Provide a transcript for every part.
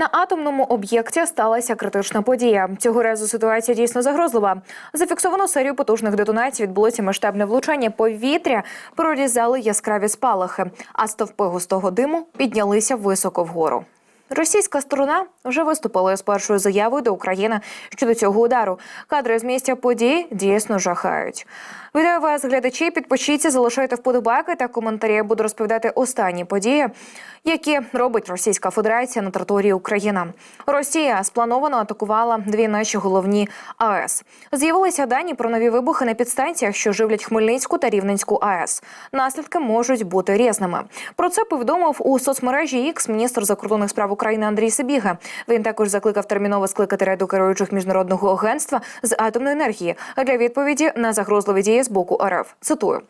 На атомному об'єкті сталася критична подія. Цього разу ситуація дійсно загрозлива. Зафіксовано серію потужних детонацій. Відбулося масштабне влучання. Повітря прорізали яскраві спалахи, а стовпи густого диму піднялися високо вгору. Російська сторона вже виступила з першою заявою до України щодо цього удару. Кадри з місця події дійсно жахають. Вітаю вас, глядачі. Підпишіться, залишайте вподобайки та коментарі. Я буду розповідати останні події, які робить Російська Федерація на території України. Росія сплановано атакувала дві наші головні АЕС. З'явилися дані про нові вибухи на підстанціях, що живлять Хмельницьку та Рівненську АЕС. Наслідки можуть бути різними. Про це повідомив у соцмережі X міністр закордонних справ України Андрій Сибіга. Він також закликав терміново скликати раду керуючих міжнародного агентства з атомної енергії для відповіді на загрозливі дії з боку РФ. Цитую.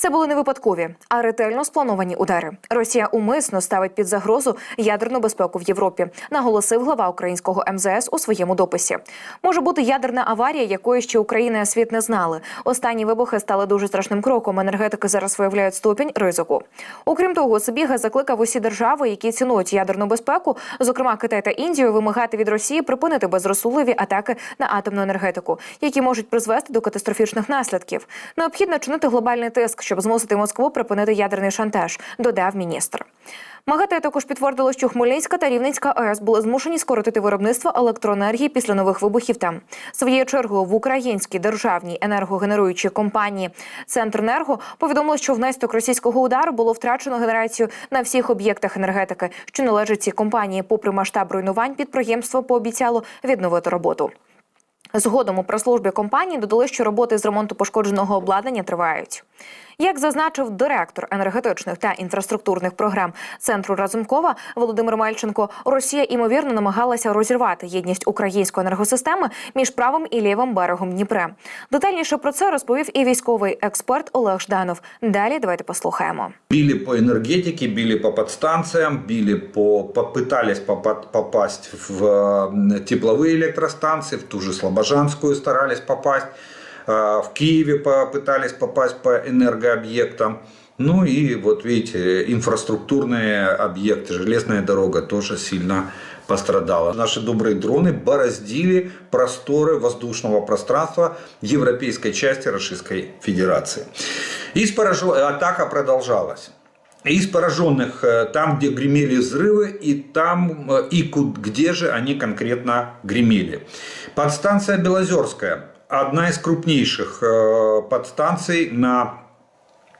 Це були не випадкові, а ретельно сплановані удари. Росія умисно ставить під загрозу ядерну безпеку в Європі, наголосив глава українського МЗС у своєму дописі. Може бути ядерна аварія, якої ще Україна і світ не знали. Останні вибухи стали дуже страшним кроком. Енергетики зараз виявляють ступінь ризику. Окрім того, Сибіга закликав усі держави, які цінують ядерну безпеку, зокрема Китай та Індію, вимагати від Росії припинити безрозсудливі атаки на атомну енергетику, які можуть призвести до катастрофічних наслідків. Необхідно чинити глобальний тиск, щоб змусити Москву припинити ядерний шантаж, додав міністр. МАГАТЕ також підтвердило, що Хмельницька та Рівненська АЕС були змушені скоротити виробництво електроенергії після нових вибухів. Там своєю чергою в українській державній енергогенеруючій компанії Центренерго повідомили, що внаслідок російського удару було втрачено генерацію на всіх об'єктах енергетики, що належать цій компанії. Попри масштаб руйнувань, підприємство пообіцяло відновити роботу. Згодом у прес-службі компанії додали, що роботи з ремонту пошкодженого обладнання тривають. Як зазначив директор енергетичних та інфраструктурних програм центру Разумкова Володимир Мельченко, Росія ймовірно намагалася розірвати єдність української енергосистеми між правим і лівим берегом Дніпра. Детальніше про це розповів і військовий експерт Олег Жданов. Далі давайте послухаємо. Били по энергетике, били по подстанциям, били по, попытались попа- попасть в э, тепловые электростанции, в ту же Слобожанскую старались попасть, э, В Киеве попытались попасть по энергообъектам. Ну и вот видите, инфраструктурные объекты, железная дорога тоже сильно пострадала. Наши добрые дроны бороздили просторы воздушного пространства европейской части Российской Федерации. Из поражен- Атака продолжалась. Из пораженных э, там, где гремели взрывы, и там, э, и где же они конкретно гремели. Подстанция Белозерская, одна из крупнейших э, подстанций на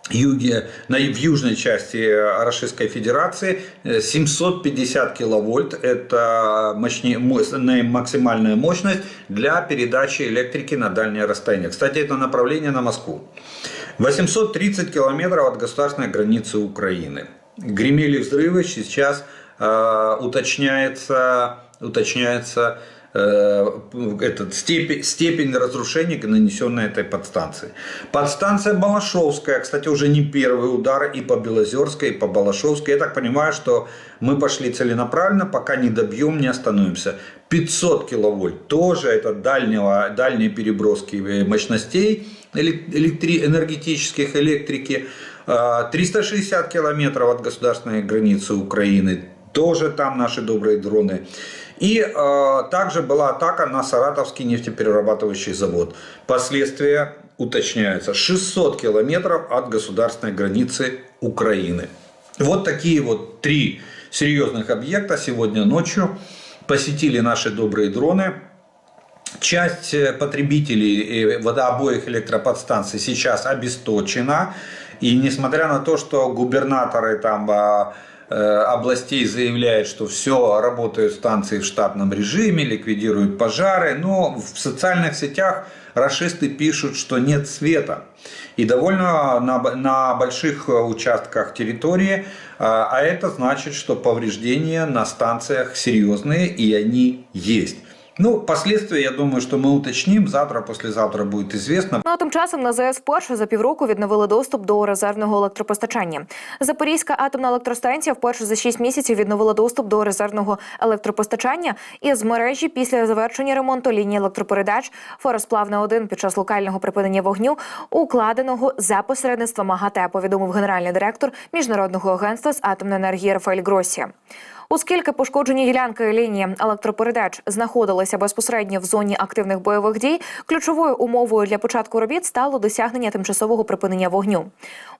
юге, на, в южной части э, Российской Федерации э, 750 киловольт – это мощнее, мощ- на- максимальная мощность для передачи электрики на дальнее расстояние. Кстати, это направление на Москву. 830 километров от государственной границы Украины. Гремели взрывы, сейчас э, уточняется, уточняется э, этот, степень, степень разрушений, нанесенной этой подстанции. Подстанция Балашовская, кстати, уже не первый удар и по Белозерской, и по Балашовской. Я так понимаю, что мы пошли целенаправленно, пока не добьем, не остановимся. 500 киловольт, тоже это дальнего, дальние переброски э, мощностей элек- электри- энергетических, электрики. Э, 360 километров от государственной границы Украины, тоже там наши добрые дроны. И э, также была атака на Саратовский нефтеперерабатывающий завод. Последствия уточняются. 600 километров от государственной границы Украины. Вот такие вот три серьезных объекта сегодня ночью посетили наши добрые дроны. Часть э, потребителей э, обоих электроподстанций сейчас обесточена. И несмотря на то, что губернаторы там а, э, областей заявляют, что все, работают станции в штатном режиме, ликвидируют пожары, но в социальных сетях расисты пишут, что нет света. И довольно на, на больших участках территории, а а это значит, что повреждения на станциях серьезные и они есть. Ну, последствия, я думаю, что мы уточним. Завтра, послезавтра будет известно. Ну а тим часом на ЗС вперше за півроку відновили доступ до резервного електропостачання. Запорізька атомна електростанція вперше за 6 місяців відновила доступ до резервного електропостачання із мережі після завершення ремонту лінії електропередач Форосплавна 1 під час локального припинення вогню, укладеного за посередництва МАГАТЕ, повідомив генеральний директор міжнародного агентства з атомної енергії Рафаель Гросі. Оскільки пошкоджені ділянки лінії електропередач знаходилися безпосередньо в зоні активних бойових дій, ключовою умовою для початку робіт стало досягнення тимчасового припинення вогню.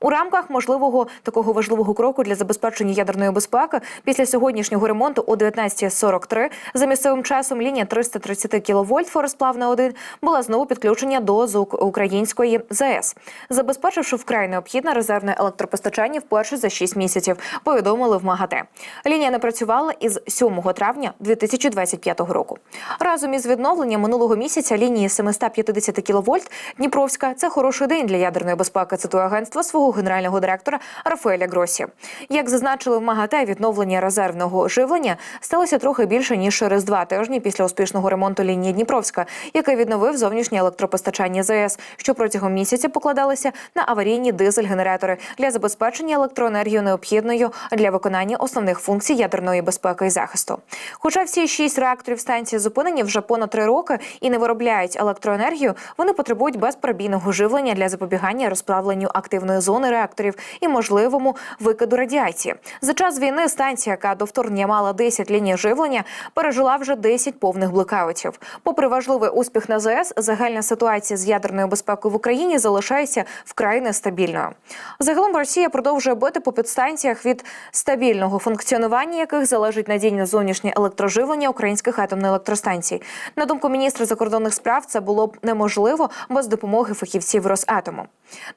У рамках можливого такого важливого кроку для забезпечення ядерної безпеки після сьогоднішнього ремонту о 19.43 за місцевим часом лінія 330 кВт форосплавна 1 була знову підключена до української ЗАЕС, забезпечивши вкрай необхідне резервне електропостачання вперше за 6 місяців. Повідомили в МАГАТЕ. Лінія не працювала із 7 травня 2025 року. Разом із відновленням минулого місяця лінії 750 кВт Дніпровська це хороший день для ядерної безпеки. Цитує агентство свого генерального директора Рафаеля Гросі. Як зазначили в МАГАТЕ, відновлення резервного живлення сталося трохи більше ніж через два тижні після успішного ремонту лінії Дніпровська, який відновив зовнішнє електропостачання ЗС, що протягом місяця покладалися на аварійні дизель-генератори для забезпечення електроенергією необхідною для виконання основних функцій ядерної безпеки і захисту. Хоча всі шість реакторів станції зупинені вже понад три роки і не виробляють електроенергію, вони потребують безперебійного живлення для запобігання розплавленню активної зони реакторів і можливому викиду радіації. За час війни станція, яка до вторгнення мала 10 ліній живлення, пережила вже 10 повних блекаутів. Попри важливий успіх на ЗС, загальна ситуація з ядерною безпекою в Україні залишається вкрай нестабільною. Загалом Росія продовжує бити по підстанціях від стабільного функціонування, яких залежить надійне зовнішнє електроживлення українських атомних електростанцій. На думку міністра закордонних справ, це було б неможливо без допомоги фахівців Росатому.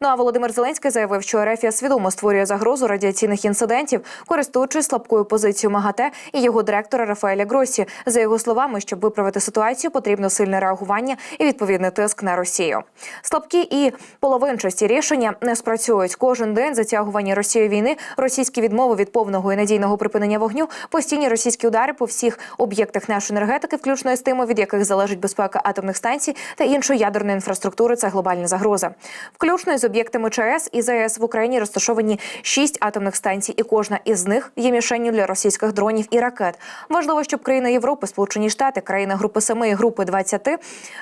Ну а Володимир Зеленський заявив, що Ерефія свідомо створює загрозу радіаційних інцидентів, користуючись слабкою позицією МАГАТЕ і його директора Рафаеля Гросі. За його словами, щоб виправити ситуацію, потрібно сильне реагування і відповідний тиск на Росію. Слабкі і половинчасті рішення не спрацюють. Кожен день затягування Росією війни, російські відмови від повного і надійного припинення вогню, постійні російські удари по всіх об'єктах нашої енергетики, включно з тими, від яких залежить безпека атомних станцій та іншої ядерної інфраструктури. Це глобальна загроза. Включно з об'єктами ЧАЕС і ЗАЕС в Україні розташовані шість атомних станцій, і кожна із них є мішенню для російських дронів і ракет. Важливо, щоб країни Європи, Сполучені Штати, країни групи 7 і групи 20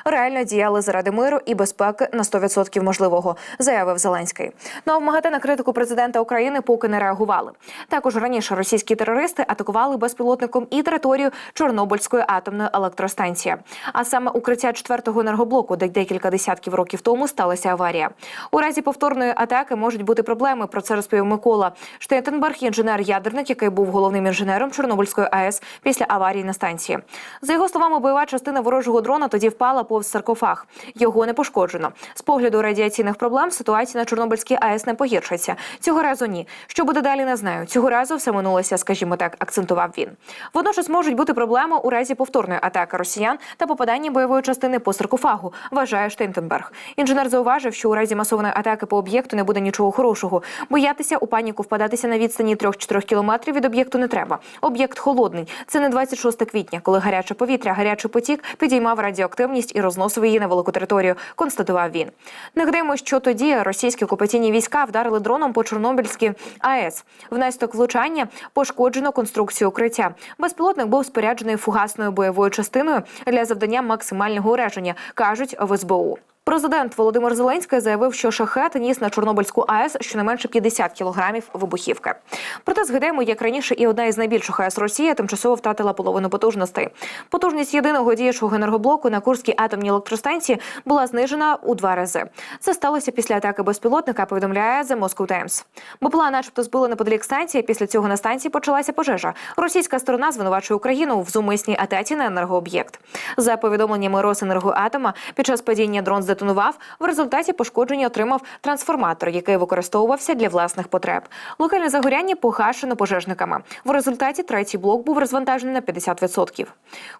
реально діяли заради миру і безпеки на 100% можливого, заявив Зеленський. Ну а в МАГАТЕ на критику президента України поки не реагували. Також раніше російські терористи атакували безпілотником і територію Чорнобильської атомної електростанції, а саме укриття четвертого енергоблоку, де декілька десятків років тому сталася аварія. У разі повторної атаки можуть бути проблеми. Про це розповів Микола Штетенберг, інженер-ядерник, який був головним інженером Чорнобильської АЕС після аварії на станції. За його словами, бойова частина ворожого дрона тоді впала повз саркофаг. Його не пошкоджено. З погляду радіаційних проблем ситуація на Чорнобильській АЕС не погіршиться. Цього разу ні. Що буде далі, не знаю. Цього разу все минулося, скажімо так, акцентував він. Водночас можуть бути проблеми у разі повторної атаки росіян та попадання бойової частини по саркофагу. Вважає Штейнтенберг. Інженер зауважив, що у разі масованої атаки по об'єкту не буде нічого хорошого. Боятися у паніку впадатися на відстані 3-4 кілометрів від об'єкту не треба. Об'єкт холодний. Це не 26 квітня, коли гаряче повітря, гарячий потік підіймав радіоактивність і розносив її на велику територію. Констатував він. Нагадаємо, що тоді російські окупаційні війська вдарили дроном по Чорнобильській АЕС. Внаслідок влучання пошкоджено конструкцію укриття. Безпілотник був споряджений фугасною бойовою частиною для завдання максимального ураження, кажуть в СБУ. Президент Володимир Зеленський заявив, що шахет ніс на Чорнобильську АЕС щонайменше 50 кілограмів вибухівки. Проте згадаємо, як раніше, і одна із найбільших АЕС Росії тимчасово втратила половину потужностей. Потужність єдиного діючого енергоблоку на Курській атомній електростанції була знижена у два рази. Це сталося після атаки безпілотника. Повідомляє The Moscow Times. БПЛА, начебто, збили неподалік станції. Після цього на станції почалася пожежа. Російська сторона звинувачує Україну в зумисній атаці на енергооб'єкт. За повідомленнями Росенергоатома, під час падіння дрон здетонував. В результаті пошкодження отримав трансформатор, який використовувався для власних потреб. Локальне загоряння погашено пожежниками. В результаті третій блок був розвантажений на 50%.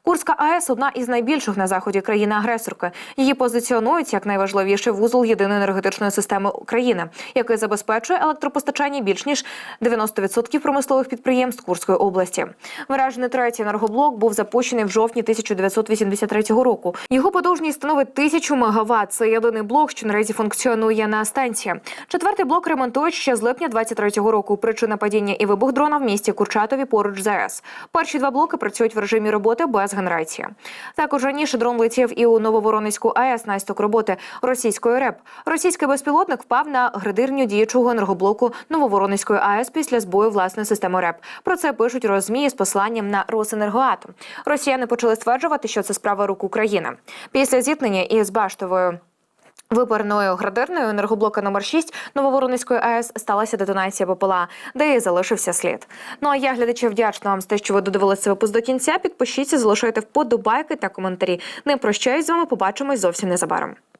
Курська АЕС одна із найбільших на заході країни-агресорки. Її позиціонують як найважливіший вузол єдиної енергетичної системи України, який забезпечує електропостачання більш ніж 90% промислових підприємств Курської області. Вражений третій енергоблок був запущений в жовтні 1983 року. Його потужність становить тисячу мегаватт. Це єдиний блок, що наразі функціонує на станції. Четвертий блок ремонтують ще з липня 23-го року. Причина падіння і вибух дрона в місті Курчатові поруч з АЕС. Перші два блоки працюють в режимі роботи без генерації. Також раніше дрон летів і у Нововоронезьку АЕС наслідок роботи російської РЕП. Російський безпілотник впав на гридирню діючого енергоблоку Нововоронезької АЕС після збою власної системи РЕП. Про це пишуть розмі з посланням на Росенергоатом. Росіяни почали стверджувати, що це справа рук України. Після зіткнення із баштовою. Випарною градирною енергоблока номер 6 Нововоронецької АЕС сталася детонація попола, де і залишився слід. Ну а я глядачі вдячна вам за те, що ви додивилися випуск до кінця. Підпишіться, залишайте вподобайки та коментарі. Не прощаюсь з вами. Побачимось зовсім незабаром.